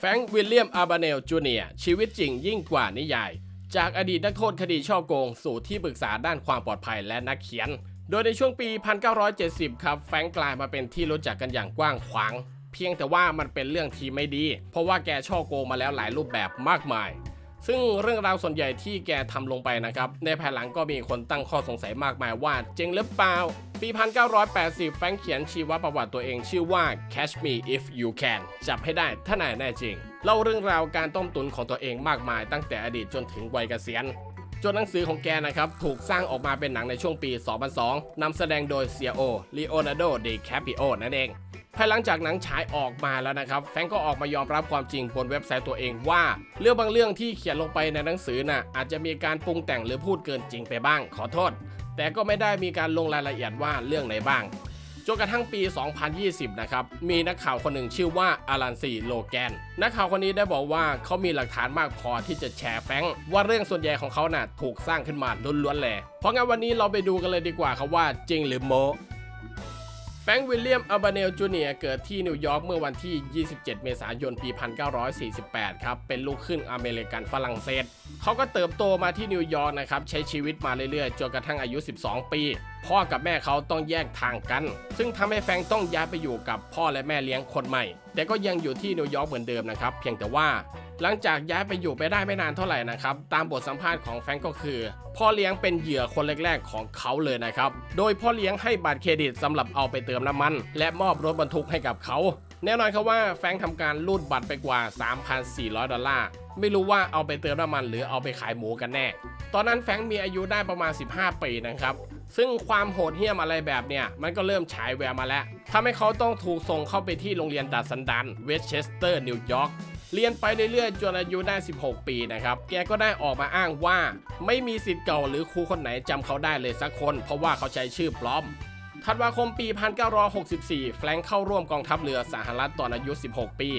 แฟรงค์วิลเลียมอาบาเนลจูเนียชีวิตจริงยิ่งกว่านิยาย จากอดีตนักโทษคดีช่อโกง สู่ที่ปรึกษาด้านความปลอดภัยและนักเขียน โดยในช่วงปี 1970 ครับ แฟรงค์กลายมาเป็นที่รู้จักกันอย่างกว้างขวาง เพียงแต่ว่ามันเป็นเรื่องที่ไม่ดี เพราะว่าแกช่อโกงมาแล้วหลายรูปแบบมากมาย ซึ่งเรื่องราวส่วนใหญ่ที่แกทำลงไปนะครับ ในภายหลังก็มีคนตั้งข้อสงสัยมากมายว่าจริงหรือเปล่า ปี 1980 แฟรงค์เขียนชีวประวัติตัวเองชื่อว่า Catch Me If You Can จับให้ได้ถ้านายแน่จริง เล่าเรื่องราวการต้มตุนของตัวเองมากมายตั้งแต่อดีตจนถึงวัยเกษียณจนหนังสือของแกนะครับ ถูกสร้างออกมาเป็นหนังในช่วงปี 2002นำแสดงโดยเซียโอลีโอนาร์โดดิแคปิโอนั่นเอง ภายหลังจากหนังฉายออกมาแล้วนะครับ แฟงก็ออกมายอมรับความจริงบนเว็บไซต์ตัวเองว่า เรื่องบางเรื่องที่เขียนลงไปในหนังสือน่ะอาจจะมีการปรุงแต่งหรือพูดเกินจริงไปบ้าง ขอโทษ แต่ก็ไม่ได้มีการลงรายละเอียดว่าเรื่องไหนบ้างจนกระทั่งปี 2020 นะครับ มีนักข่าวคนหนึ่งชื่อว่าอารันซีโลแกน นักข่าวคนนี้ได้บอกว่าเขามีหลักฐานมากพอที่จะแชร์แฟงว่าเรื่องส่วนใหญ่ของเขาน่ะถูกสร้างขึ้นมาล้วนๆแหละเพราะงั้นวันนี้เราไปดูกันเลยดีกว่าครับว่าจริงหรือโม ฟงค์วิลเลียมอัลบาเนลจูเนียเกิดที่นิวยอร์กเมื่อวันที่ 27 เมษายน ปี 1948 ครับ เป็นลูกครึ่งอเมริกันฝรั่งเศส เขาก็เติบโตมาที่นิวยอร์กนะครับ ใช้ชีวิตมาเรื่อยๆ จนกระทั่งอายุ 12 ปีพ่อกับแม่เขาต้องแยกทางกัน ซึ่งทำให้แฟงต้องย้ายไปอยู่กับพ่อและแม่เลี้ยงคนใหม่ แต่ก็ยังอยู่ที่นิวยอร์กเหมือนเดิมนะครับ เพียงแต่ว่า หลังจากย้ายไปอยู่ไปได้ไม่นานเท่าไหร่นะครับ ตามบทสัมภาษณ์ของแฟงก็คือ พ่อเลี้ยงเป็นเหยื่อคนแรกๆของเขาเลยนะครับ โดยพ่อเลี้ยงให้บัตรเครดิตสำหรับเอาไปเติมน้ำมัน และมอบรถบรรทุกให้กับเขาแน่นอนครับว่าแฟงก์ทำการรูดบัตรไปกว่า 3,400 ดอลลาร์ ไม่รู้ว่าเอาไปเติมน้ำมันหรือเอาไปขายหมูกันแน่ ตอนนั้นแฟงมีอายุได้ประมาณ 15 ปีนะครับ ซึ่งความโหดเหี้ยมอะไรแบบเนี้ยมันก็เริ่มฉายแววมาแล้วทำให้เขาต้องถูกส่งเข้าไปที่โรงเรียนดัดสันดานเวสเชสเตอร์นิวยอร์กเรียนไปเรื่อยๆจนอายุได้ 16 ปีนะครับ แกก็ได้ออกมาอ้างว่า ไม่มีสิทธิ์เก่าหรือครูคนไหนจำเขาได้เลยสักคน เพราะว่าเขาใช้ชื่อปลอม ธันวาคมปี 1964 แฟรงค์เข้าร่วมกองทัพเรือสหรัฐตอนอายุ 16 ปี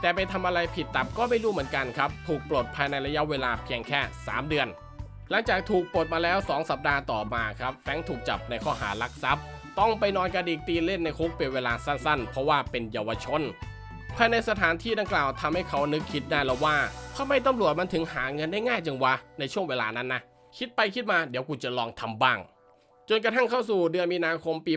แต่ไปทำอะไรผิดตับก็ไม่รู้เหมือนกันครับ ถูกปลดภายในระยะเวลาเพียงแค่ 3 เดือน หลังจากถูกปลดมาแล้ว 2 สัปดาห์ต่อมาครับแฟงถูกจับในข้อหารักทรัพย์ ต้องไปนอนกระดิกตีเล่นในคุกเป็นเวลาสั้นๆ เพราะว่าเป็นเยาวชน ภายในสถานที่ดังกล่าวทำให้เขานึกคิดได้แล้วว่าทำไมตำรวจมันถึงหาเงินได้ง่ายจังวะในช่วงเวลานั้นนะคิดไปคิดมาเดี๋ยวกูจะลองทำบ้าง จนกระทั่งเข้าสู่เดือนมีนาคมปี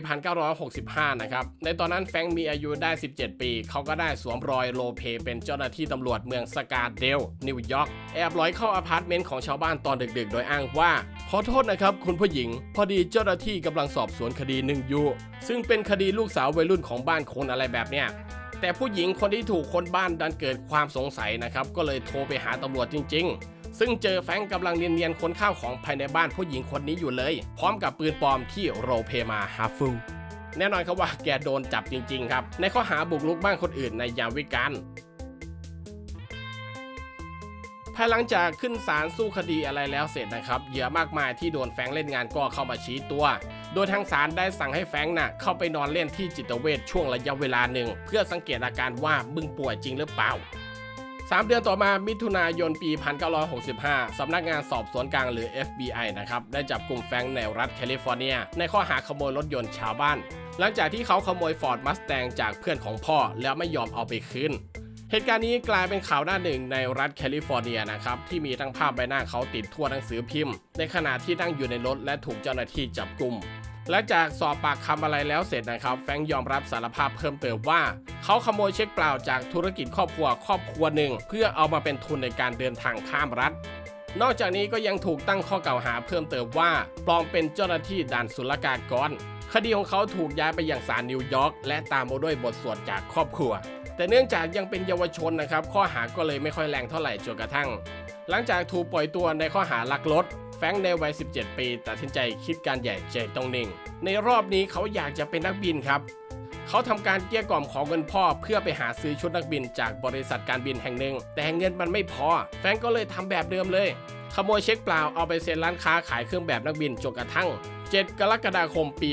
1965 นะครับ ในตอนนั้นแฟงมีอายุได้ 17 ปี เขาก็ได้สวมรอยโลเพเป็นเจ้าหน้าที่ตำรวจเมืองสกาเดล นิวยอร์ก แอบลอยเข้าอพาร์ตเมนต์ของชาวบ้านตอนดึกๆ โดยอ้างว่า ขอโทษนะครับคุณผู้หญิง พอดีเจ้าหน้าที่กำลังสอบสวนคดีหนึ่งอยู่ ซึ่งเป็นคดีลูกสาววัยรุ่นของบ้านคนอะไรแบบเนี้ยแต่ผู้หญิงคนที่ถูกคนบ้านดันเกิดความสงสัยนะครับ ก็เลยโทรไปหาตำรวจจริง ๆ ซึ่งเจอแฟงกำลังเนียนๆคนข้าวของภายในบ้านผู้หญิงคนนี้อยู่เลย พร้อมกับปืนปลอมที่โรเพย์มาฮาฟูแน่นอนครับว่าแกโดนจับจริง ๆ ครับ ในข้อหาบุกรุกบ้านคนอื่นในยามวิกาลภายหลังจากขึ้นศาลสู้คดีอะไรแล้วเสร็จนะครับเหยื่อมากมายที่โดนแฟงเล่นงานก็เข้ามาชี้ตัว โดยทางศาลได้สั่งให้แฟงค์น่ะเข้าไปนอนเล่นที่จิตเวชช่วงระยะเวลาหนึ่ง เพื่อสังเกตอาการว่ามึงป่วยจริงหรือเปล่า 3 เดือนต่อมามิถุนายนปี 1965 สำนักงานสอบสวนกลางหรือ FBI นะครับ ได้จับกลุ่มแฟงในรัฐแคลิฟอร์เนีย ในข้อหาขโมยรถยนต์ชาวบ้าน หลังจากที่เขาขโมยฟอร์ดมัสแตงจากเพื่อนของพ่อ แล้วไม่ยอมเอาไปคืนเหตุการณ์นี้กลายเป็นข่าวหน้าหนึ่งในรัฐแคลิฟอร์เนียนะครับ ที่มีทั้งภาพใบหน้าเขาติดทั่วหนังสือพิมพ์ ในขณะที่นั่งอยู่ในรถและถูกเจ้าหน้าที่จับกลุ่ม และจากสอบปากคำอะไรแล้วเสร็จนะครับ แฟงยอมรับสารภาพเพิ่มเติมว่า เขาขโมยเช็คเปล่าจากธุรกิจครอบครัวครอบครัวหนึ่ง เพื่อเอามาเป็นทุนในการเดินทางข้ามรัฐ นอกจากนี้ก็ยังถูกตั้งข้อกล่าวหาเพิ่มเติมว่าปลอมเป็นเจ้าหน้าที่ด่านศุลกากรคดีของเขาถูกย้ายไปยังศาลนิวยอร์กและตามมาด้วยบทสวดจากครอบครัว แต่เนื่องจากยังเป็นเยาวชนนะครับ ข้อหาก็เลยไม่ค่อยแรงเท่าไหร่จนกระทั่ง หลังจากถูกปล่อยตัวในข้อหาลักรถ ฟงในวัย 17 ปีตัดสินใจคิดการใหญ่ใจต้องนิ่ง ในรอบนี้เขาอยากจะเป็นนักบินครับ เขาทำการเกลี้ยกล่อมของเงินพ่อเพื่อไปหาซื้อชุดนักบินจากบริษัทการบินแห่งหนึ่ง แต่เงินมันไม่พอ แฟงก์ก็เลยทำแบบเดิมเลย ขโมยเช็คเปล่าเอาไปเซ็นร้านค้าขายเครื่องแบบนักบินจนกระทั่ง 7 กรกฎาคมปี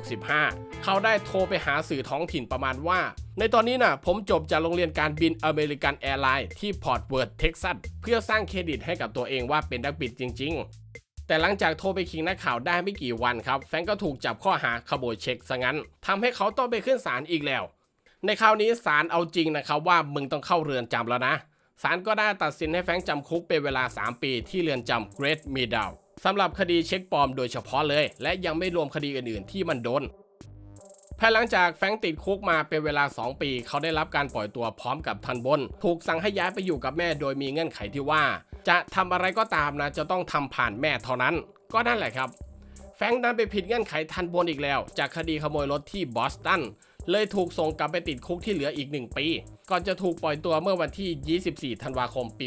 1965 เขาได้โทรไปหาสื่อท้องถิ่นประมาณว่า ในตอนนี้นะผมจบจากโรงเรียนการบินอเมริกันแอร์ไลน์ที่พอร์ตเวิร์ธเท็กซัสเพื่อสร้างเครดิตให้กับตัวเองว่าเป็นนักบินจริง ๆแต่หลังจากโทรไปคิงนักข่าวได้ไม่กี่วันครับ แฟงก็ถูกจับข้อหาขโมยเช็คซะงั้นทำให้เขาต้องไปขึ้นศาลอีกแล้ว ในคราวนี้ศาลเอาจริงนะครับว่ามึงต้องเข้าเรือนจำแล้วนะศาลก็ได้ตัดสินให้แฟงจำคุกเป็นเวลา 3 ปีที่เรือนจำเกรทมีดาว สำหรับคดีเช็คปลอมโดยเฉพาะเลย และยังไม่รวมคดีอื่นๆที่มันโดนภายหลังจากแฟงติดคุกมาเป็นเวลา 2 ปี เขาได้รับการปล่อยตัวพร้อมกับทันบน ถูกสั่งให้ย้ายไปอยู่กับแม่โดยมีเงื่อนไขที่ว่า จะทำอะไรก็ตามนะจะต้องทำผ่านแม่เท่านั้น ก็นั่นแหละครับ แฟงนั้นไปผิดเงื่อนไขทันบนอีกแล้ว จากคดีขโมยรถที่บอสตันเลยถูกส่งกลับไปติดคุกที่เหลืออีก 1 ปี ก่อนจะถูกปล่อยตัวเมื่อวันที่ 24 ธันวาคม ปี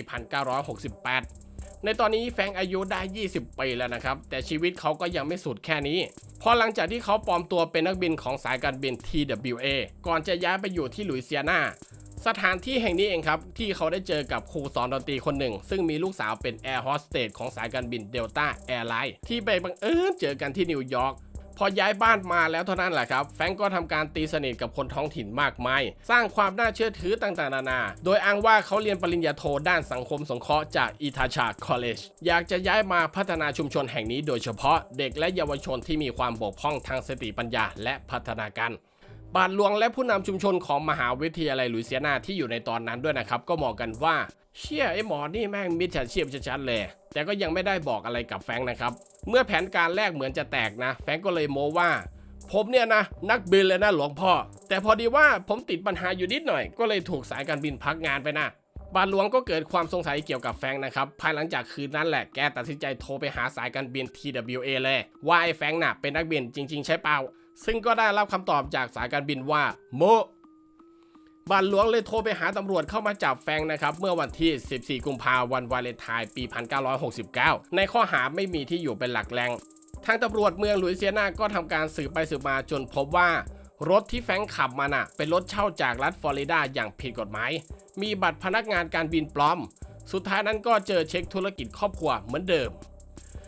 1968 ในตอนนี้แฟงอายุได้ 20 ปีแล้วนะครับ แต่ชีวิตเขาก็ยังไม่สุดแค่นี้ พอหลังจากที่เขาปลอมตัวเป็นนักบินของสายการบิน TWA ก่อนจะย้ายไปอยู่ที่ลุยเซียนาสถานที่แห่งนี้เองครับ ที่เขาได้เจอกับครูสอนดนตรีคนหนึ่ง ซึ่งมีลูกสาวเป็นแอร์โฮสเตสของสายการบินเดลต้าแอร์ไลน์ที่ไปบังเอิญเจอกันที่นิวยอร์ก พอย้ายบ้านมาแล้วเท่านั้นแหละครับ แฟงก็ทำการตีสนิทกับคนท้องถิ่นมากมาย สร้างความน่าเชื่อถือต่างๆนานา โดยอ้างว่าเขาเรียนปริญญาโทด้านสังคมสงเคราะห์จากอิทาชาคอลเลจอยากจะย้ายมาพัฒนาชุมชนแห่งนี้โดยเฉพาะเด็กและเยาวชนที่มีความบกพร่องทางสติปัญญาและพัฒนาการบาทหลวงและผู้นำชุมชนของมหาวิทยาลัยลุยเซียนาที่อยู่ในตอนนั้นด้วยนะครับ ก็มองกันว่า เชี่ยไอ้หมอนี่แม่งมิจฉาชีพชัดๆเลย แต่ก็ยังไม่ได้บอกอะไรกับแฟงนะครับ เมื่อแผนการแรกเหมือนจะแตกนะ แฟงก็เลยโมว่า ผมเนี่ยนะ นักบินเลยนะหลวงพ่อ แต่พอดีว่าผมติดปัญหาอยู่นิดหน่อย ก็เลยถูกสายการบินพักงานไปนะบาทหลวงก็เกิดความสงสัยเกี่ยวกับแฟงนะครับ ภายหลังจากคืนนั้นแหละแกตัดสินใจโทรไปหาสายการบิน TWA เลยว่าไอ้แฟงค์น่ะเป็นนักบินจริง ๆ ใช่เปล่า ซึ่งก็ได้รับคำตอบจากสายการบินว่าโม บาทหลวงเลยโทรไปหาตำรวจเข้ามาจับแฟงนะครับเมื่อวันที่ 14 กุมภาพันธ์วันวาเลนไทน์ปี 1969 ในข้อหาไม่มีที่อยู่เป็นหลักแหล่งทางตำรวจเมืองหลุยเซียนาก็ทำการสืบไปสืบมาจนพบว่ารถที่แฟงขับมาน่ะ เป็นรถเช่าจากรัฐฟลอริดาอย่างผิดกฎหมาย มีบัตรพนักงานการบินปลอม สุดท้ายนั้นก็เจอเช็คธุรกิจครอบครัวเหมือนเดิม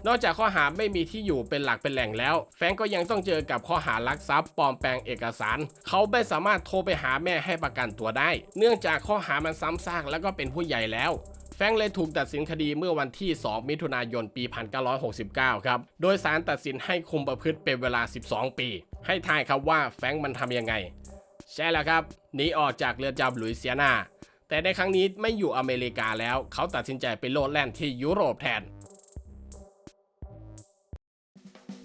นอกจากข้อหาไม่มีที่อยู่เป็นหลักเป็นแหล่งแล้ว แฟงก็ยังต้องเจอกับข้อหาลักทรัพย์ปลอมแปลงเอกสาร เขาไม่สามารถโทรไปหาแม่ให้ประกันตัวได้ เนื่องจากข้อหามันซ้ำซากแล้วก็เป็นผู้ใหญ่แล้วแฟงเลยถูกตัดสินคดีเมื่อวันที่ 2 มิถุนายน ปี 1969 ครับ โดยสารตัดสินให้คุมประพฤติเป็นเวลา 12 ปี ให้ทายครับว่าแฟงมันทำยังไง ใช่แล้วครับ หนีออกจากเรือนจำหลุยเซียนา แต่ในครั้งนี้ไม่อยู่อเมริกาแล้ว เขาตัดสินใจไปโลดแล่นที่ยุโรปแทน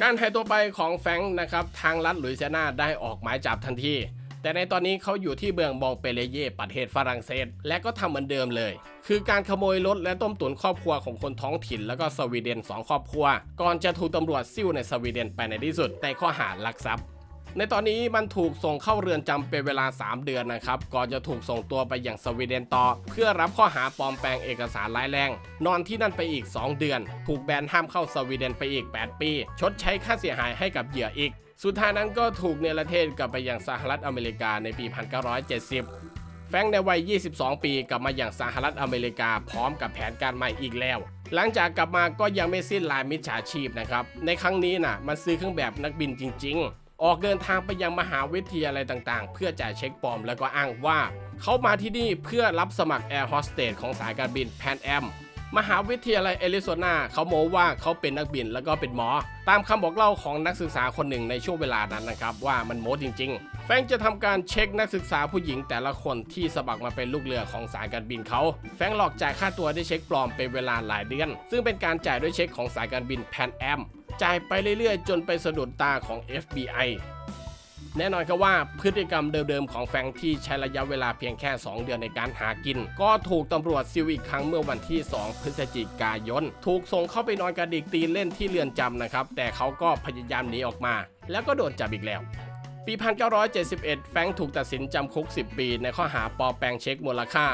การหายตัวไปของแฟงนะครับทางรัฐหลุยเซียนาได้ออกหมายจับทันที แต่ในตอนนี้เขาอยู่ที่เมืองบองเปเลเย่ประเทศฝรั่งเศส และก็ทำเหมือนเดิมเลย คือการขโมยรถและต้มตุ๋นครอบครัวของคนท้องถิ่น แล้วก็สวีเดน 2 ครอบครัว ก่อนจะถูกตำรวจซิ่วในสวีเดนไปในที่สุดในข้อหาลักทรัพย์ ในตอนนี้มันถูกส่งเข้าเรือนจำเป็นเวลา 3 เดือนนะครับ ก่อนจะถูกส่งตัวไปอย่างสวีเดนต่อ เพื่อรับข้อหาปลอมแปลงเอกสารร้ายแรง นอนที่นั่นไปอีก 2 เดือน ถูกแบนห้ามเข้าสวีเดนไปอีก 8 ปี ชดใช้ค่าเสียหายให้กับเหยื่ออีก สุดท้ายนั้นก็ถูกเนรเทศกลับไปยังสหรัฐอเมริกาในปี 1970 แฟรงในวัย 22 ปีกลับมาอย่างสหรัฐอเมริกาพร้อมกับแผนการใหม่อีกแล้วหลังจากกลับมาก็ยังไม่สิ้นลายมิจฉาชีพนะครับ ในครั้งนี้น่ะ มันซื้อเครื่องแบบนักบินจริง ๆ ออกเดินทางไปยังมหาวิทยาลัยต่างๆ เพื่อจ่ายเช็คปลอมแล้วก็อ้างว่า เขามาที่นี่เพื่อรับสมัครแอร์โฮสเตสของสายการบินแพนแอมมหาวิทยาลัยแอริโซนาเขาโม้ว่าเขาเป็นนักบินแล้วก็เป็นหมอ ตามคำบอกเล่าของนักศึกษาคนหนึ่งในช่วงเวลานั้นนะครับ ว่ามันโม้จริง ๆ แฟงจะทำการเช็คนักศึกษาผู้หญิงแต่ละคนที่สมัครมาเป็นลูกเรือของสายการบินเขา แฟงหลอกจ่ายค่าตัวด้วยเช็คปลอมเป็นเวลาหลายเดือน ซึ่งเป็นการจ่ายด้วยเช็คของสายการบินแพนแอม จ่ายไปเรื่อยๆ จนไปสะดุดตาของ FBI แน่นอนครับว่าพฤติกรรมเดิมๆของแฟงที่ใช้ระยะเวลาเพียงแค่ 2 เดือนในการหากิน ก็ถูกตำรวจซิลอีกครั้งเมื่อวันที่ 2 พฤศจิกายน ถูกส่งเข้าไปนอนกระดิกตีนเล่นที่เรือนจำนะครับ แต่เขาก็พยายามหนีออกมา แล้วก็โดนจับอีกแล้ว ปี 1971 แฟรงค์ถูกตัดสินจำคุก 10 ปี ในข้อหาปลอมแปลงเช็คมูลค่า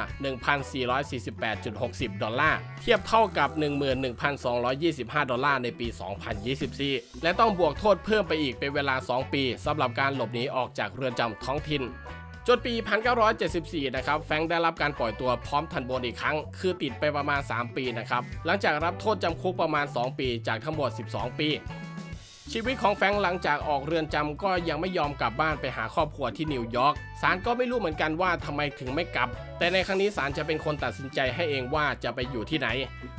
1,448.60 ดอลลาร์ เทียบเท่ากับ 11,225 ดอลลาร์ในปี 2024 และต้องบวกโทษเพิ่มไปอีกเป็นเวลา 2 ปีสำหรับการหลบหนีออกจากเรือนจำท้องถิ่นจนปี 1974 นะครับ แฟงได้รับการปล่อยตัวพร้อมทันบนอีกครั้ง คือติดไปประมาณ 3 ปีนะครับ หลังจากรับโทษจำคุกประมาณ 2 ปีจากทั้งหมด 12 ปี ชีวิตของแฟงหลังจากออกเรือนจำก็ยังไม่ยอมกลับบ้านไปหาครอบครัวที่นิวยอร์กศาลก็ไม่รู้เหมือนกันว่าทำไมถึงไม่กลับ แต่ในครั้งนี้ศาลจะเป็นคนตัดสินใจให้เองว่าจะไปอยู่ที่ไหน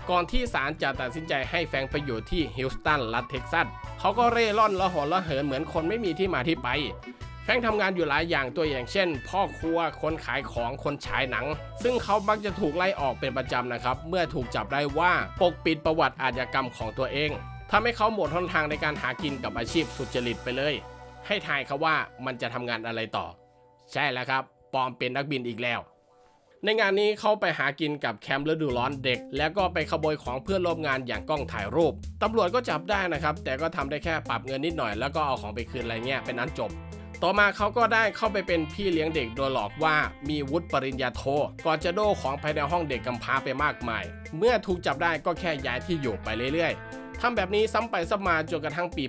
ก่อนที่ศาลจะตัดสินใจให้แฟงไปอยู่ที่ฮิลสตันรัฐเท็กซัสเขาก็เร่ร่อนละหอนละเหินเหมือนคนไม่มีที่มาที่ไปแฟงทำงานอยู่หลายอย่างตัวอย่างเช่น พ่อครัวคนขายของคนฉายหนัง ซึ่งเขามักจะถูกไล่ออกเป็นประจำนะครับ เมื่อถูกจับได้ว่าปกปิดประวัติอาชญากรรมของตัวเอง ทำให้เขาหมดหนทางในการหากินกับอาชีพสุจริตไปเลย ให้ทายเขาว่ามันจะทำงานอะไรต่อ ใช่แล้วครับ ปอมเป็นนักบินอีกแล้ว ในงานนี้เขาไปหากินกับแคมป์ฤดูร้อนเด็ก แล้วก็ไปขโมยของเพื่อนร่วมงานอย่างกล้องถ่ายรูปตำรวจก็จับได้นะครับ แต่ก็ทำได้แค่ปรับเงินนิดหน่อยแล้วก็เอาของไปคืนอะไรเงี้ยเป็นนั้นจบต่อมาเขาก็ได้เข้าไปเป็นพี่เลี้ยงเด็กโดยหลอกว่ามีวุฒิปริญญาโท ก่อนจะโดของภายในห้องเด็กกำพร้าไปมากมาย เมื่อถูกจับได้ก็แค่ย้ายที่อยู่ไปเรื่อย ทำแบบนี้ซ้ำไปซ้ำมาจนกระทั่งปี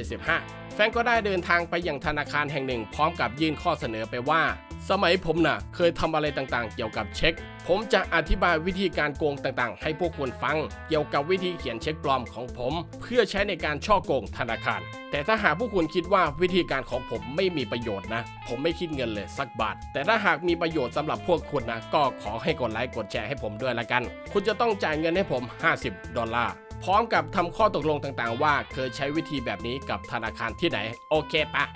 1975 แฟนก็ได้เดินทางไปยังธนาคารแห่งหนึ่ง พร้อมกับยื่นข้อเสนอไปว่า สมัยผมน่ะ เคยทำอะไรต่างๆ เกี่ยวกับเช็ค ผมจะอธิบายวิธีการโกงต่างๆ ให้พวกคุณฟัง เกี่ยวกับวิธีเขียนเช็คปลอมของผม เพื่อใช้ในการช่อโกงธนาคาร แต่ถ้าหากพวกคุณคิดว่าวิธีการของผมไม่มีประโยชน์นะ ผมไม่คิดเงินเลยสักบาท แต่ถ้าหากมีประโยชน์สำหรับพวกคุณนะก็ขอให้กดไลค์กดแชร์ให้ผมด้วยละกัน คุณจะต้องจ่ายเงินให้ผม 50 ดอลลาร์ พร้อมกับทำข้อตกลงต่างๆ ว่าเคยใช้วิธีแบบนี้กับธนาคารที่ไหน โอเคปะ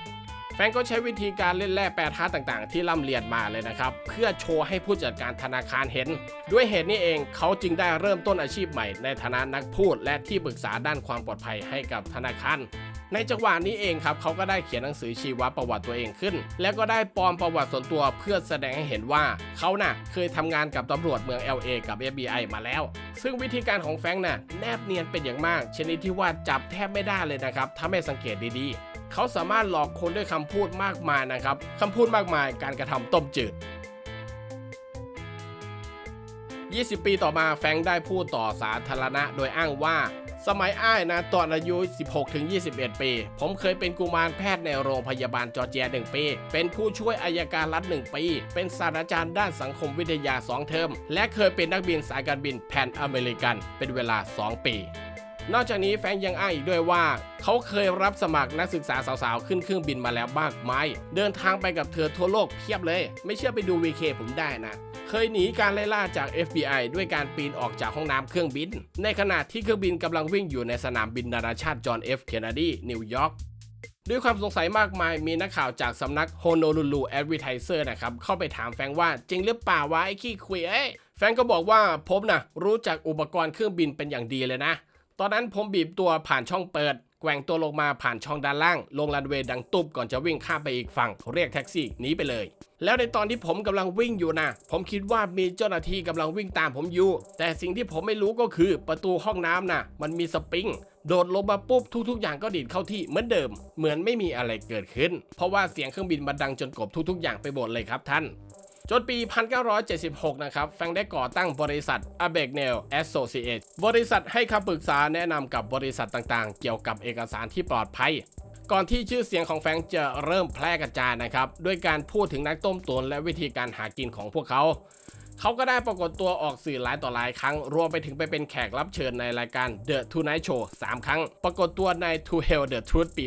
แฟนก็ใช้วิธีการเล่นแร่แปรธาตุต่างๆ ที่ร่ำเรียนมาเลยนะครับ เพื่อโชว์ให้ผู้จัดการธนาคารเห็น ด้วยเหตุนี้เองเขาจึงได้เริ่มต้นอาชีพใหม่ ในฐานะนักพูด และที่ปรึกษาด้านความปลอดภัยให้กับธนาคาร ในจังหวะนี้เองครับเขาก็ได้เขียนหนังสือชีวประวัติตัวเองขึ้น แล้วก็ได้ปลอมประวัติส่วนตัวเพื่อแสดงให้เห็นว่าเขาน่ะเคยทำงานกับตำรวจเมือง LA กับ FBI มาแล้ว ซึ่งวิธีการของแฟงค์น่ะแนบเนียนเป็นอย่างมาก ชนิดที่ว่าจับแทบไม่ได้เลยนะครับถ้าไม่สังเกตดีๆ เขาสามารถหลอกคนด้วยคำพูดมากมายนะครับคำพูดมากมายการกระทำต้มจืด20 ปีต่อมาแฟงได้พูดต่อสาธารณะ โดยอ้างว่า สมัยอ้ายนะตอนอายุ 16-21 ปี ผมเคยเป็นกุมารแพทย์ในโรงพยาบาลจอร์เจีย 1 ปี เป็นผู้ช่วยอายการรัฐ 1 ปี เป็นศาสตราจารย์ด้านสังคมวิทยา 2 เทอม และเคยเป็นนักบินสายการบินแพนอเมริกัน เป็นเวลา 2 ปี นอกจากนี้แฟงยังอ้างอีกด้วยว่า เขาเคยรับสมัครนักศึกษาสาวๆ ขึ้นเครื่องบินมาแล้วมากมายเดินทางไปกับเธอทั่วโลกเพียบเลย ไม่เชื่อไปดูวีเคผมได้นะ เคยหนีการไล่ล่าจาก FBI ด้วยการปีนออกจากห้องน้ำเครื่องบิน ในขณะที่เครื่องบินกำลังวิ่งอยู่ในสนามบินนานาชาติจอห์นเอฟเคนเนดีนิวยอร์กด้วยความสงสัยมากมายมีนักข่าวจากสำนัก Honolulu Advertiser นะครับ เข้าไปถามแฟงว่า จริงหรือเปล่าวะไอ้ขี้คุยเอ้ยแฟงก็บอกว่าผมนะรู้จักอุปกรณ์เครื่องบินเป็นอย่างดีเลยนะ ตอนนั้นผมบีบตัวผ่านช่องเปิด แกว่งตัวลงมาผ่านช่องด้านล่าง ลงรันเวย์ดังตุบก่อนจะวิ่งข้ามไปอีกฝั่งเรียกแท็กซี่หนีไปเลย แล้วในตอนที่ผมกำลังวิ่งอยู่นะผมคิดว่ามีเจ้าหน้าที่กำลังวิ่งตามผมอยู่ แต่สิ่งที่ผมไม่รู้ก็คือประตูห้องน้ำนะมันมีสปริงโดดลงมาปุ๊บทุก ๆ อย่างก็ดีดเข้าที่เหมือนเดิม เหมือนไม่มีอะไรเกิดขึ้น เพราะว่าเสียงเครื่องบินมันดังจนกบทุก ๆ อย่างไปหมดเลยครับท่าน จนปี 1976 นะครับ แฟงได้ก่อตั้งบริษัท a b e g n e l Associates บริษัทให้คำปรึกษาแนะนำกับบริษัทต่างๆ เกี่ยวกับเอกสารที่ปลอดภัย ก่อนที่ชื่อเสียงของแฟงจะเริ่มแพร่กระจายนะครับ ด้วยการพูดถึงนักต้มตุนและวิธีการหากินของพวกเขา เขาก็ได้ปรากฏตัวออกสื่อหลายต่อหลายครั้ง รวมไปถึงไปเป็นแขกรับเชิญในรายการ The Tonight Show 3 ครั้ง ปรากฏตัวใน To Hell the Truth ปี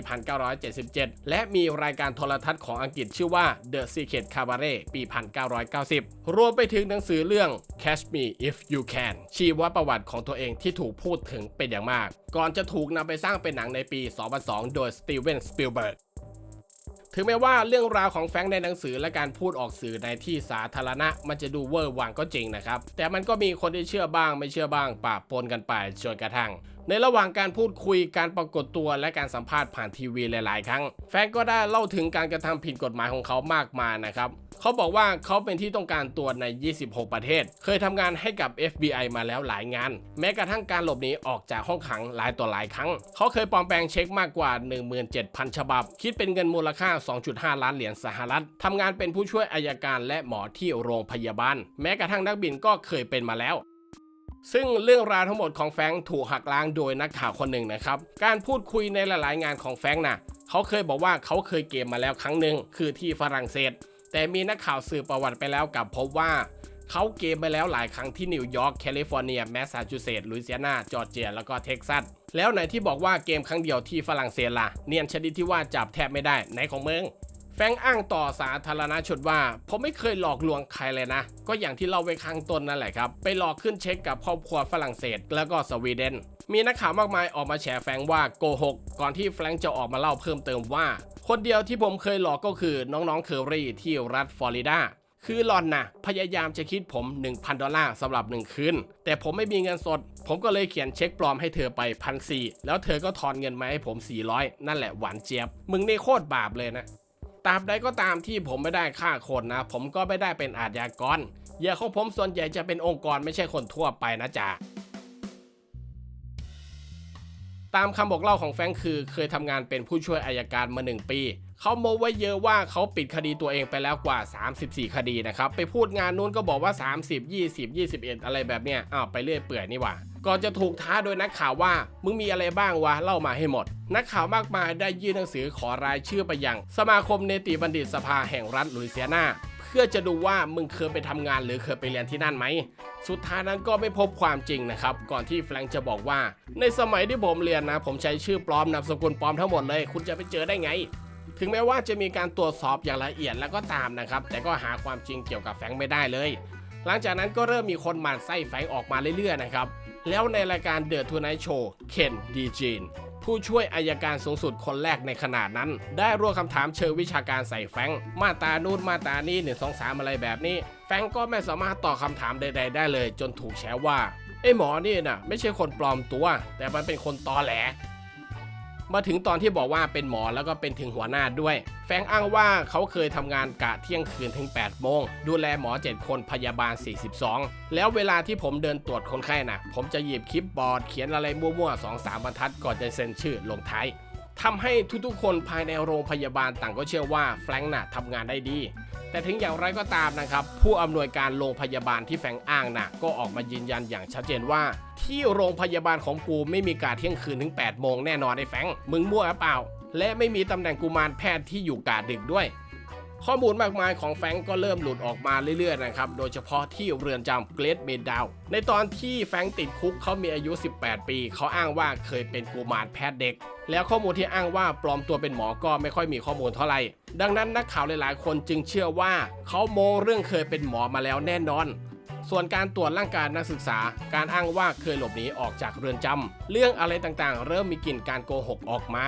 1977 และมีรายการโทรทัศน์ของอังกฤษชื่อว่า The Secret Cabaret ปี 1990 รวมไปถึงหนังสือเรื่อง Catch Me If You Can ชีวประวัติของตัวเองที่ถูกพูดถึงเป็นอย่างมาก ก่อนจะถูกนำไปสร้างเป็นหนังในปี 2002 โดย Steven Spielberg ถึงแม้ว่าเรื่องราวของแฟงในหนังสือและการพูดออกสื่อในที่สาธารณะ มันจะดูเวอร์วังก็จริงนะครับ แต่มันก็มีคนที่เชื่อบ้างไม่เชื่อบ้างปะปนกันไปจนกระทั่ง ในระหว่างการพูดคุยการปรากฏตัวและการสัมภาษณ์ผ่านทีวีหลาย ๆ ครั้ง แฟรงค์ก็ได้เล่าถึงการกระทำผิดกฎหมายของเขามากมายนะครับเขาบอกว่าเขาเป็นที่ต้องการตัวใน 26 ประเทศ เคยทำงานให้กับ FBI มาแล้วหลายงาน แม้กระทั่งการหลบหนีออกจากห้องขังหลายต่อหลายครั้ง เขาเคยปลอมแปลงเช็คมากกว่า 17,000 ฉบับ คิดเป็นเงินมูลค่า 2.5 ล้านเหรียญสหรัฐ ทำงานเป็นผู้ช่วยอายการและหมอที่โรงพยาบาล แม้กระทั่งนักบินก็เคยเป็นมาแล้ว ซึ่งเรื่องราวทั้งหมดของแฟงถูกหักล้างโดยนักข่าวคนหนึ่งนะครับ การพูดคุยในหลายๆ งานของแฟงค์น่ะเขาเคยบอกว่าเขาเคยเกมมาแล้วครั้งหนึ่งคือที่ฝรั่งเศส แต่มีนักข่าวสืบประวัติไปแล้วกับพบว่าเขาเกมไปแล้วหลายครั้งที่นิวยอร์กแคลิฟอร์เนียแมสซาชูเซตส์ลุยเซียนาจอร์เจีย แล้วก็เท็กซัส แล้วไหนที่บอกว่าเกมครั้งเดียวที่ฝรั่งเศสล่ะ เนียนชนิดที่ว่าจับแทบไม่ได้ไหนของเมือง แฟงอ้างต่อสาธารณชนว่า ผมไม่เคยหลอกลวงใครเลยนะ ก็อย่างที่เราไปข้างต้นนั่นแหละครับ ไปหลอกขึ้นเช็คกับครอบครัวฝรั่งเศส แล้วก็สวีเดน มีนักข่าวมากมายออกมาแฉแฟงว่าโกหก ก่อนที่แฟงจะออกมาเล่าเพิ่มเติมว่า คนเดียวที่ผมเคยหลอกก็คือน้องๆเคอรี่ที่รัฐฟลอริดาคือหลอนนะพยายามจะคิดผม 1,000 ดอลลาร์สำหรับ 1 คืน แต่ผมไม่มีเงินสด ผมก็เลยเขียนเช็คปลอมให้เธอไปพันสแล้วเธอก็ทอนเงินมาให้ผม 400 นั่นแหละหวานเจี๊ยบ มึงนี่โคตรบาปเลยนะ ตาบใดก็ตามที่ผมไม่ได้ฆ่าคนนะ ผมก็ไม่ได้เป็นอาชญากรเหยื่อของผมส่วนใหญ่จะเป็นองค์กรไม่ใช่คนทั่วไปนะจ๊ะตามคำบอกเล่าของแฟงค์คือเคยทำงานเป็นผู้ช่วยอายการมา 1 ปี เขาโมไว้เยอะว่าเขาปิดคดีตัวเองไปแล้วกว่า 34 คดีนะครับ ไปพูดงานนู้นก็บอกว่า 30 20 21 อะไรแบบเนี้ยอ้าวไปเรื่อยเปื่อยนี่หว่า ก่อนจะถูกท้าโดยนักข่าวว่า มึงมีอะไรบ้างวะเล่ามาให้หมด นักข่าวมากมายได้ยื่นหนังสือขอรายชื่อไปยัง สมาคมเนติบัณฑิตสภาแห่งรัฐลุยเซียนาเพื่อจะดูว่ามึงเคยไปทำงานหรือเคยไปเรียนที่นั่นไหม สุดท้ายนั้นก็ไม่พบความจริงนะครับ ก่อนที่แฟรงค์จะบอกว่า ในสมัยที่ผมเรียนนะ ผมใช้ชื่อปลอมนามสกุลปลอมทั้งหมดเลย คุณจะไปเจอได้ไง ถึงแม้ว่าจะมีการตรวจสอบอย่างละเอียดแล้วก็ตามนะครับ แต่ก็หาความจริงเกี่ยวกับแฟรงไม่ได้เลย หลังจากนั้นก็เริ่มมีคนหมั่นไส้แฟรงออกมาเรื่อยๆนะครับ แล้วในรายการเด e t ทูไน h t โชว์เคนดีจีนผู้ช่วยอายการสูงสุดคนแรกในขนาดนั้น ได้ร่วมคำถามเชิงวิชาการใส่แฟงมาตานู่นมาตานี่หนึ่งสองสามอะไรแบบนี้ แฟงก็ไม่สามารถตอบคำถามใด ๆ ได้เลย จนถูกแฉว่าไอ้หมอนี่น่ะ ไม่ใช่คนปลอมตัว แต่มันเป็นคนตอแหล มาถึงตอนที่บอกว่าเป็นหมอแล้วก็เป็นถึงหัวหน้าด้วย แฟงอ้างว่าเขาเคยทำงานกะเที่ยงคืนถึง 8 โมง ดูแลหมอ 7 คนพยาบาล 42 แล้วเวลาที่ผมเดินตรวจคนไข้นะผมจะหยิบคลิปบอร์ดเขียนอะไรมั่วๆ2-3บรรทัดก่อนจะเซ็นชื่อลงท้ายทำให้ทุกๆ คนภายในโรงพยาบาลต่างก็เชื่อว่าแฟรงค์น่ะทำงานได้ดีแต่ถึงอย่างไรก็ตามนะครับ ผู้อำนวยการโรงพยาบาลที่แฝงอ้างน่ะก็ออกมายืนยันอย่างชัดเจนว่า ที่โรงพยาบาลของกูไม่มีการเที่ยงคืนถึง8โมงแน่นอนไอ้แฟงมึงมั่วหรือเปล่า และไม่มีตำแหน่งกุมารแพทย์ที่อยู่กาดึกด้วย ข้อมูลมากมายของแฟงก็เริ่มหลุดออกมาเรื่อยๆนะครับ โดยเฉพาะที่เรือนจำเกรดเมดาว ในตอนที่แฟงติดคุกเขามีอายุ 18 ปี เขาอ้างว่าเคยเป็นกุมารแพทย์เด็ก แล้วข้อมูลที่อ้างว่าปลอมตัวเป็นหมอก็ไม่ค่อยมีข้อมูลเท่าไหร่ ดังนั้นนักข่าวหลายๆ คนจึงเชื่อว่าเขาโมเรื่องเคยเป็นหมอมาแล้วแน่นอนส่วนการตรวจร่างกายนักศึกษา การอ้างว่าเคยหลบหนีออกจากเรือนจำเรื่องอะไรต่างๆ เริ่มมีกลิ่นการโกหกออกมา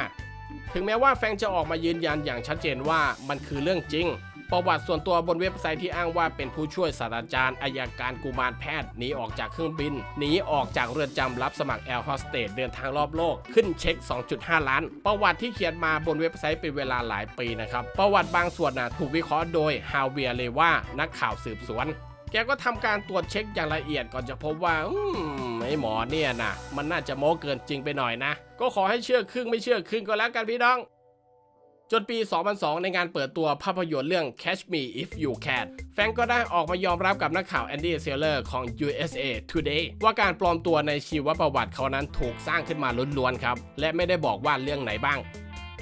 ถึงแม้ว่าแฟงจะออกมายืนยันอย่างชัดเจนว่ามันคือเรื่องจริง ประวัติส่วนตัวบนเว็บไซต์ที่อ้างว่าเป็นผู้ช่วยศาสตราจารย์อายการกุมารแพทย์หนีออกจากเครื่องบินหนีออกจากเรือนจำรับสมัครแอร์โฮสเตสเดินทางรอบโลกขึ้นเช็ค 2.5 ล้าน ประวัติที่เขียนมาบนเว็บไซต์เป็นเวลาหลายปีนะครับ ประวัติบางส่วนนะถูกวิเคราะห์โดยฮาเวียเลว่านักข่าวสืบสวน แกก็ทำการตรวจเช็คอย่างละเอียดก่อนจะพบว่าอืมไอหมอเนี่ยนะมันน่าจะโม้เกินจริงไปหน่อยนะ ก็ขอให้เชื่อครึ่งไม่เชื่อครึ่งก็แล้วกันพี่น้อง จนปี 2002 ในงานเปิดตัวภาพยนตร์เรื่อง Catch Me If You Can แฟงก์ก็ได้ออกมายอมรับกับนักข่าวแอนดี้เซลเลอร์ของ USA Today ว่าการปลอมตัวในชีวประวัติเขานั้นถูกสร้างขึ้นมาล้วนๆครับ และไม่ได้บอกว่าเรื่องไหนบ้าง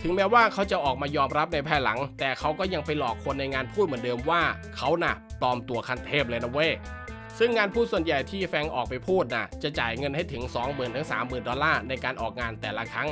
ถึงแม้ว่าเขาจะออกมายอมรับในภายหลัง แต่เขาก็ยังไปหลอกคนในงานพูดเหมือนเดิมว่าเขาน่ะปลอมตัวคันเทพเลยนะเว้ยซึ่งงานพูดส่วนใหญ่ที่แฟงออกไปพูดนะจะจ่ายเงินให้ถึง 20,000ถึง30,000 ดอลลาร์ในการออกงานแต่ละครั้ง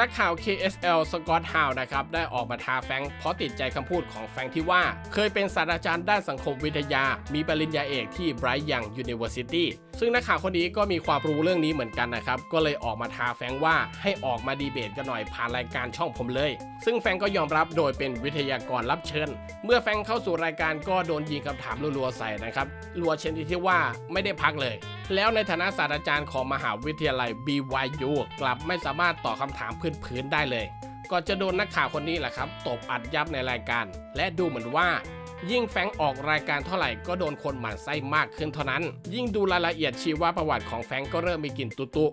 นักข่าว KSL สกอตฮาวนะครับ ได้ออกมาท้าแฟงเพราะติดใจคำพูดของแฟงที่ว่า เคยเป็นศาสตราจารย์ด้านสังคมวิทยา มีปริญญาเอกที่ไบรท์ยัง University ซึ่ ซึ่งนักข่าวคนนี้ก็มีความรู้เรื่องนี้เหมือนกันนะครับก็เลยออกมาท้าแฟงว่าให้ออกมาดีเบตกันหน่อยผ่านรายการช่องผมเลย ซึ่งแฟงก็ยอมรับโดยเป็นวิทยากรรับเชิญ เมื่อแฟงเข้าสู่รายการก็โดนยิงคำถามรัวๆใส่นะครับรัวเชนิดที่ว่าไม่ได้พักเลย แล้วในฐานะศาสตราจารย์ของมหาวิทยาลัย BYU กลับไม่สามารถตอบคำถามพื้นๆได้เลยก่อนจะโดนนักข่าวคนนี้แหละครับตบอัดยับในรายการ และดูเหมือนว่า ยิ่งแฟงออกรายการเท่าไหร่ก็โดนคนหมั่นไส้มากขึ้นเท่านั้น ยิ่งดูรายละเอียดชีวประวัติของแฟงก็เริ่มมีกลิ่นตุตุ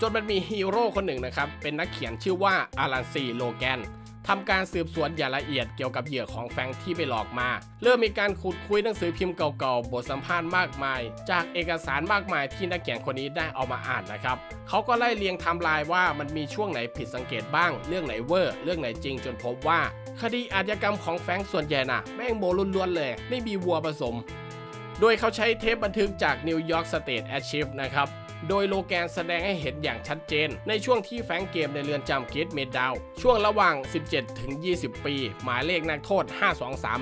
จนมันมีฮีโร่คนหนึ่งนะครับ เป็นนักเขียนชื่อว่าอารันซีโลแกนทำการสืบสวนอย่างละเอียดเกี่ยวกับเหยื่อของแฟงที่ไปหลอกมา เริ่มมีการขุดคุยหนังสือพิมพ์เก่าๆ บทสัมภาษณ์มากมาย จากเอกสารมากมายที่นักเขียนคนนี้ได้เอามาอ่านนะครับ เขาก็ไล่เรียงไทม์ไลน์ว่ามันมีช่วงไหนผิดสังเกตบ้าง เรื่องไหนเวอร์ เรื่องไหนจริงจนพบว่า คดีอาชญากรรมของแฟงส่วนใหญ่น่ะแม่งโมล้วนๆเลย ไม่มีวัวผสม โดยเขาใช้เทปบันทึกจาก New York State Archive นะครับ โดยโลแกนแสดงให้เห็นอย่างชัดเจน ในช่วงที่แฟงเกมในเรือนจำเกตเมดดาว ช่วงระหว่าง 17 ถึง 20 ปี หมายเลขนักโทษ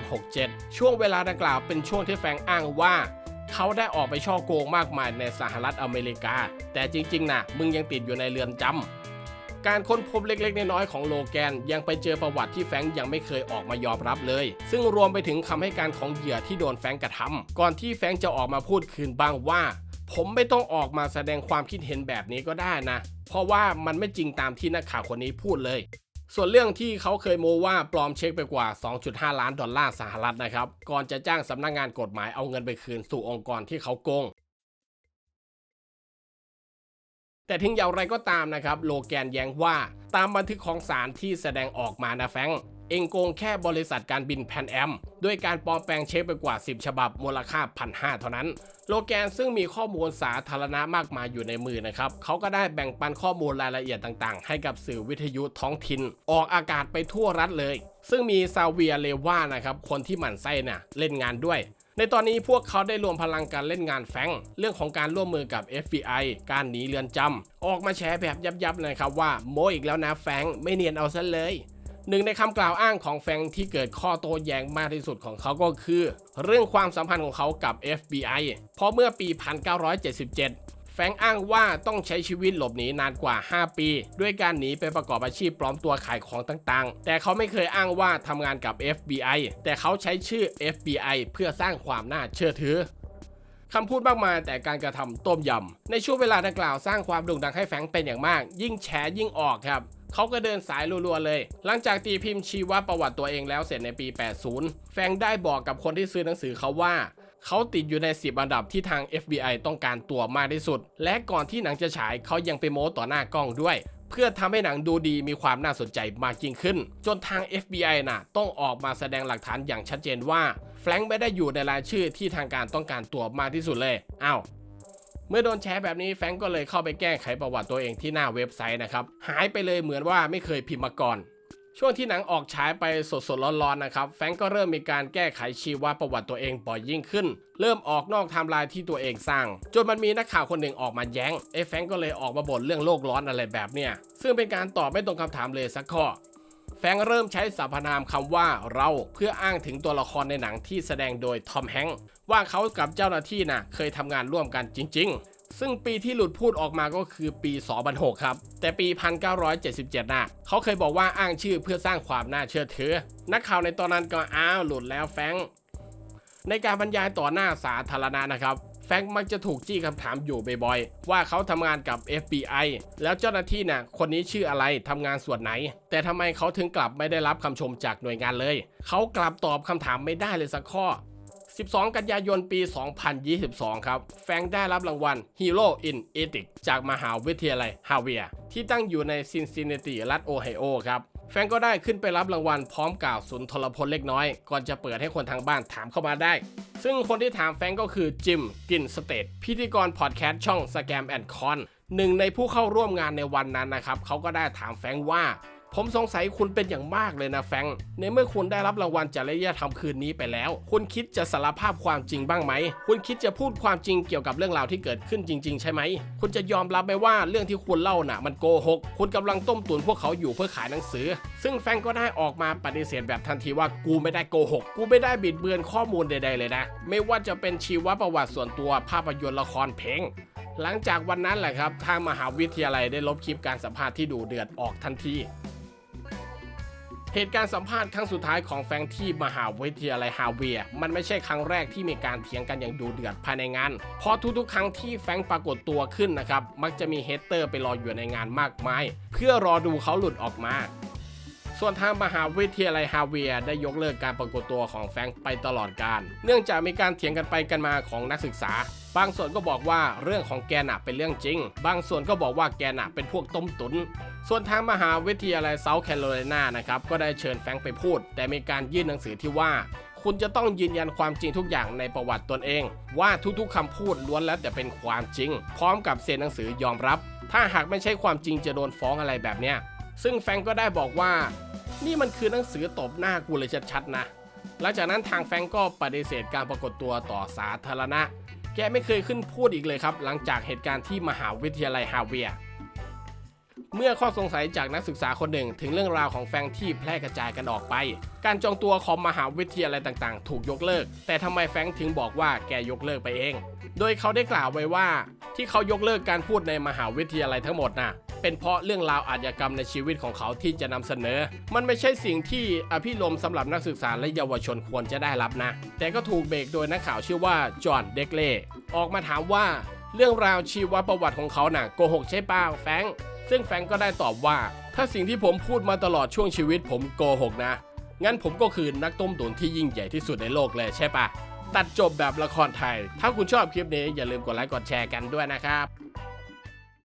52367 ช่วงเวลาดังกล่าวเป็นช่วงที่แฟงอ้างว่าเขาได้ออกไปช่อโกงมากมายในสหรัฐอเมริกา แต่จริงๆนะมึงยังติดอยู่ในเรือนจำ การค้นพบเล็กๆ น้อยๆของโลแกน ยังไปเจอประวัติที่แฟงยังไม่เคยออกมายอมรับเลย ซึ่งรวมไปถึงคำให้การของเหยื่อที่โดนแฟงกระทำก่อนที่แฟงจะออกมาพูดคืนบ้างว่า ผมไม่ต้องออกมาแสดงความคิดเห็นแบบนี้ก็ได้นะ เพราะว่ามันไม่จริงตามที่นักข่าวคนนี้พูดเลยส่วนเรื่องที่เขาเคยโมว่าปลอมเช็คไปกว่า 2.5 ล้านดอลลาร์สหรัฐนะครับ ก่อนจะจ้างสำนักงงานกฎหมายเอาเงินไปคืนสู่องค์กรที่เขาโกง แต่ถึงอย่างไรก็ตามนะครับโลแกนแย้งว่าตามบันทึกของศาลที่แสดงออกมานะแฟงเองโกงแค่บริษัทการบินแพนแอมด้วยการปลอมแปลงเช็คไปกว่า 10 ฉบับมูลค่าพันห้าเท่านั้น โลแกนซึ่งมีข้อมูลสาธารณะมากมายอยู่ในมือนะครับเขาก็ได้แบ่งปันข้อมูลรายละเอียดต่างๆ ให้กับสื่อวิทยุท้องถิ่น ออกอากาศไปทั่วรัฐเลย ซึ่งมีซาเวียเลว่านะครับคนที่หมั่นไส้น่ะเล่นงานด้วย ในตอนนี้พวกเขาได้รวมพลังการเล่นงานแฟงเรื่องของการร่วมมือกับ FBI การหนีเรือนจำออกมาแชร์แบบยับๆเลยครับว่าโมอีกแล้วนะแฟงไม่เนียนเอาซะเลยหนึ่งในคำกล่าวอ้างของแฟงที่เกิดข้อโต้แย้งมากที่สุดของเขาก็คือ เรื่องความสัมพันธ์ของเขากับ FBI เพราะเมื่อปี 1977 แฟงอ้างว่าต้องใช้ชีวิตหลบหนีนานกว่า 5 ปี ด้วยการหนีไปประกอบอาชีพปลอมตัวขายของต่างๆ แต่เขาไม่เคยอ้างว่าทำงานกับ FBI แต่เขาใช้ชื่อ FBI เพื่อสร้างความน่าเชื่อถือคำพูดมากมายแต่การกระทำต้มยำ ในช่วงเวลาดังกล่าวสร้างความโด่งดังให้แฟงเป็นอย่างมาก ยิ่งแฉยิ่งออกครับเขาก็เดินสายรัวๆเลย หลังจากตีพิมพ์ชีวประวัติตัวเองแล้วเสร็จในปี 80 แฟงได้บอกกับคนที่ซื้อหนังสือเขาว่า เขาติดอยู่ใน 10 อันดับที่ทาง FBI ต้องการตัวมากที่สุด และก่อนที่หนังจะฉายเขายังไปโม้ต่อหน้ากล้องด้วย เพื่อทำให้หนังดูดีมีความน่าสนใจมากยิ่งขึ้น จนทาง FBI น่ะต้องออกมาแสดงหลักฐานอย่างชัดเจนว่าแฟรงค์ไม่ได้อยู่ในรายชื่อที่ทางการต้องการตัวมากที่สุดเลยอ้าวเมื่อโดนแชร์แบบนี้แฟรงก์ก็เลยเข้าไปแก้ไขประวัติตัวเองที่หน้าเว็บไซต์นะครับ หายไปเลยเหมือนว่าไม่เคยพิมพ์มาก่อน ช่วงที่หนังออกฉายไปสดๆร้อนๆนะครับ แฟงก็เริ่มมีการแก้ไขชีวประวัติตัวเองบ่อยยิ่งขึ้น เริ่มออกนอกไทม์ไลน์ที่ตัวเองสร้าง จนมันมีนักข่าวคนหนึ่งออกมาแย้งไอ้แฟงก็เลยออกมาบ่นเรื่องโลกร้อนอะไรแบบเนี้ยซึ่งเป็นการตอบไม่ตรงคำถามเลยสักข้อแฟงเริ่มใช้สรรพนามคำว่าเราเพื่ออ้างถึงตัวละครในหนังที่แสดงโดยทอมแฮงค์ว่าเขากับเจ้าหน้าที่น่ะเคยทำงานร่วมกันจริง ๆ ซึ่งปีที่หลุดพูดออกมาก็คือปี 2006 ครับ แต่ปี 1977 น่ะ เขาเคยบอกว่าอ้างชื่อเพื่อสร้างความน่าเชื่อถือ นักข่าวในตอนนั้นก็อ้าวหลุดแล้วแฟง ในการบรรยายต่อหน้าสาธารณะนะครับแฟงมักจะถูกจี้คำถามอยู่บ่อยๆ ว่าเขาทำงานกับ FBI แล้วเจ้าหน้าที่น่ะ คนนี้ชื่ออะไรทำงานส่วนไหน แต่ทำไมเขาถึงกลับไม่ได้รับคำชมจากหน่วยงานเลย เขากลับตอบคำถามไม่ได้เลยสักข้อ 12 กันยายนปี 2022 ครับ แฟงได้รับรางวัล Hero in Ethics จากมหาวิทยาลัยฮาเวียร์ที่ตั้งอยู่ในซินซินเนติรัฐโอไฮโอครับแฟงก็ได้ขึ้นไปรับรางวัลพร้อมกล่าวสุนทรพจน์เล็กน้อย ก่อนจะเปิดให้คนทางบ้านถามเข้ามาได้ ซึ่งคนที่ถามแฟงก็คือจิมกินสเตทพิธีกรพอดแคสต์ช่องสแกมแอนด์คอนหนึ่งในผู้เข้าร่วมงานในวันนั้นนะครับเขาก็ได้ถามแฟงว่า ผมสงสัยคุณเป็นอย่างมากเลยนะแฟงในเมื่อคุณได้รับรางวัลจริยธรรมคืนนี้ไปแล้ว คุณคิดจะสารภาพความจริงบ้างไหม คุณคิดจะพูดความจริงเกี่ยวกับเรื่องราวที่เกิดขึ้นจริง ๆ ใช่ไหม คุณจะยอมรับไหมว่าเรื่องที่คุณเล่าน่ะ มันโกหก คุณกำลังต้มตุนพวกเขาอยู่เพื่อขายหนังสือ ซึ่งแฟงก็ได้ออกมาปฏิเสธแบบทันทีว่ากูไม่ได้โกหก กูไม่ได้บิดเบือนข้อมูลใด ๆ เลยนะ ไม่ว่าจะเป็นชีวประวัติส่วนตัว ภาพยนตร์ละครเพลงหลังจากวันนั้นแหละครับ ทางมหาวิทยาลัยได้ลบคลิปการสัมภาษณ์ที่ดูเดือดออกทันที เหตุการณ์สัมภาษณ์ครั้งสุดท้ายของแฟงที่มหาวิทยาลัยฮาเวียร์มันไม่ใช่ครั้งแรกที่มีการเถียงกันอย่างดูเดือดภายในงาน เพราะทุกๆ ครั้งที่แฟงปรากฏตัวขึ้นนะครับ มักจะมีเฮเตอร์ไปรออยู่ในงานมากมาย เพื่อรอดูเขาหลุดออกมา ส่วนทางมหาวิทยาลัยฮาเวียร์ได้ยกเลิกการปรากฏตัวของแฟงไปตลอดการ เนื่องจากมีการเถียงกันไปกันมาของนักศึกษา บางส่วนก็บอกว่าเรื่องของแกน่ะเป็นเรื่องจริง บางส่วนก็บอกว่าแกน่ะเป็นพวกต้มตุน ส่วนทางมหาวิทยาลัยเซาท์แคโรไลนานะครับก็ได้เชิญแฟงไปพูด แต่มีการยื่นหนังสือที่ว่าคุณจะต้องยืนยันความจริงทุกอย่างในประวัติตนเอง ว่าทุกๆคำพูดล้วนแล้วแต่เป็นความจริง พร้อมกับเซ็นหนังสือยอมรับ ถ้าหากไม่ใช่ความจริงจะโดนฟ้องอะไรแบบเนี้ยซึ่งแฟงก็ได้บอกว่า นี่มันคือหนังสือตบหน้ากูเลยชัดๆนะ หลังจากนั้นทางแฟงก์ก็ปฏิเสธการปรากฏตัวต่อสาธารณะ แกไม่เคยขึ้นพูดอีกเลยครับ หลังจากเหตุการณ์ที่มหาวิทยาลัยฮาเวียร์เมื่อข้อสงสัยจากนักศึกษาคนหนึ่ง ถึงเรื่องราวของแฟงที่แพร่กระจายกันออกไป การจองตัวของมหาวิทยาลัยต่างๆ ถูกยกเลิก แต่ทำไมแฟงถึงบอกว่าแกยกเลิกไปเอง โดยเขาได้กล่าวไว้ว่า ที่เขายกเลิกการพูดในมหาวิทยาลัยทั้งหมดน่ะ เป็นเพราะเรื่องราวอาชญากรรมในชีวิตของเขาที่จะนำเสนอ มันไม่ใช่สิ่งที่อภิรมย์สำหรับนักศึกษาและเยาวชนควรจะได้รับนะ แต่ก็ถูกเบรกโดยนักข่าวชื่อว่าจอห์นเด็กเล่ออกมาถามว่า เรื่องราวชีวประวัติของเขาหน่ะโกหกใช่ป่าแฟงซึ่งแฟงก็ได้ตอบว่า ถ้าสิ่งที่ผมพูดมาตลอดช่วงชีวิตผมโกหกนะงั้นผมก็คือนักต้มตุ๋นที่ยิ่งใหญ่ที่สุดในโลกเลยใช่ปะตัดจบแบบละครไทย ถ้าคุณชอบคลิปนี้อย่าลืมกดไลค์กดแชร์กันด้วยนะครับ